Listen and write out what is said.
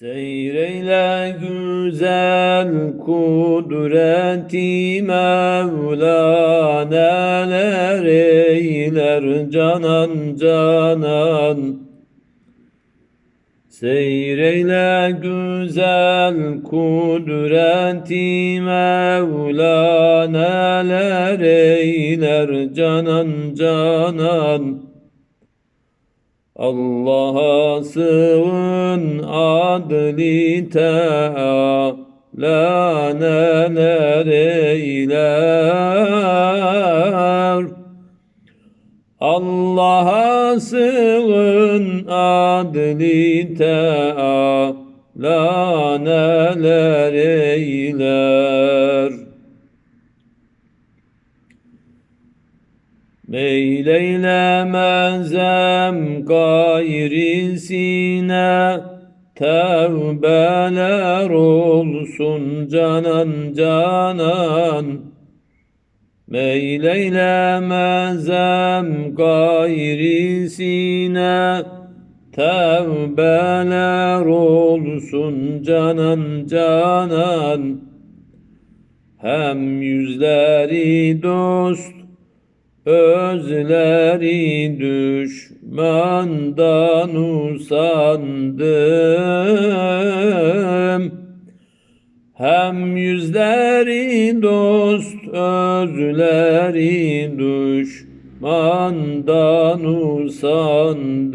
Seyreyle güzel kudreti Mevla neler eyler canan canan. Seyreyle güzel kudreti Mevla neler eyler canan canan Allah'a sığın adli Teala neler eyler? Allah'a sığın adli Teala neler eyler Meyleylemezem gayrisine Tevbeler olsun canan canan. Meyleylemezem gayrisine Tevbeler olsun canan canan. Hem yüzleri dost Özleri düşmandan usandım. Hem yüzleri dost özleri düşmandan usandım